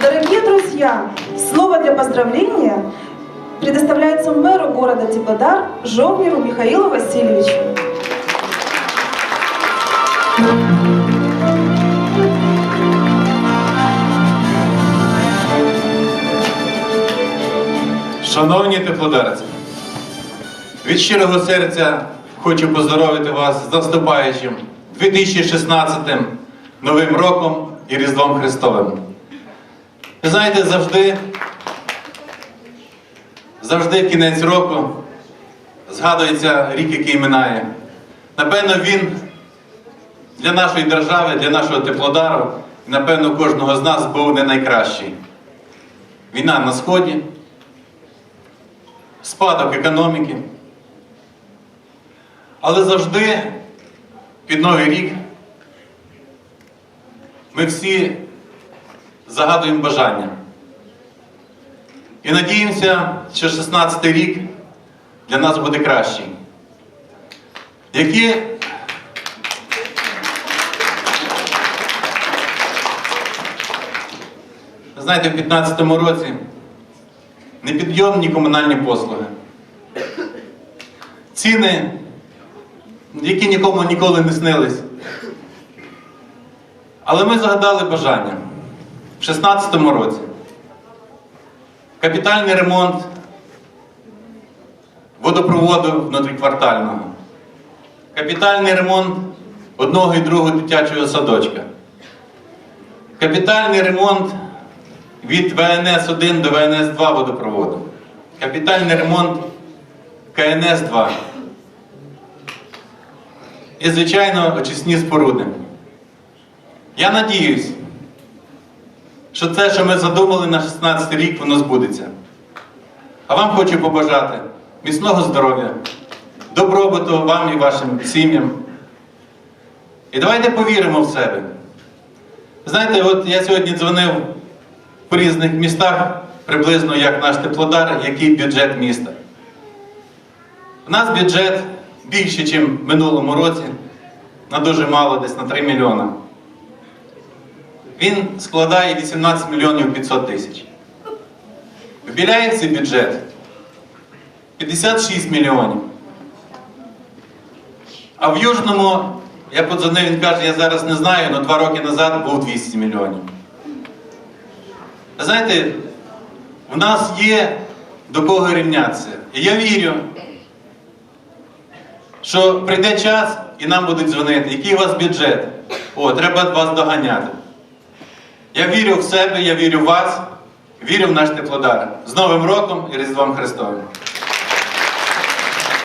Дорогие друзья, слово для поздравления предоставляется мэру города Теплодар Жовниру Михаилу Васильевичу. Шановні теплодарці, від щирого серця хочу поздоровити вас з наступаючим 2016 Новим роком і Різдвом Христовим. Ви знаєте, завжди, завжди кінець року згадується рік, який минає. Напевно, він для нашої держави, для нашого теплодару, і напевно, кожного з нас був не найкращий. Війна на Сході спадок економіки. Але завжди під Новий рік ми всі загадуємо бажання. І надіємося, що 16-й рік для нас буде кращий. Які знаєте, в 2015 році непідйомні комунальні послуги. Ціни, які нікому ніколи не снились. Але ми загадали бажання в 2016 році. Капітальний ремонт водопроводу внутріквартального. Капітальний ремонт одного і другого дитячого садочка. Капітальний ремонт від ВНС-1 до ВНС-2 водопроводу. Капітальний ремонт КНС-2. І, звичайно, очисні споруди. Я надіюсь, що це, що ми задумали на 16 рік, воно збудеться. А вам хочу побажати міцного здоров'я, добробуту вам і вашим сім'ям. І давайте повіримо в себе. Знаєте, от я сьогодні дзвонив в різних містах, приблизно як наш теплодар, який бюджет міста. У нас бюджет більше, ніж в минулому році, на дуже мало, десь на 3 мільйона. Він складає 18 мільйонів 500 тисяч. В Біляєвці бюджет 56 мільйонів. А в Южному, я подзвонив, він каже, я зараз не знаю, але два роки назад був 200 мільйонів. Знаєте, в нас є до кого рівнятися. І я вірю, що прийде час і нам будуть дзвонити, який у вас бюджет. О, треба вас доганяти. Я вірю в себе, я вірю в вас, вірю в наш теплодар. З Новим роком і Різдвом Христовим.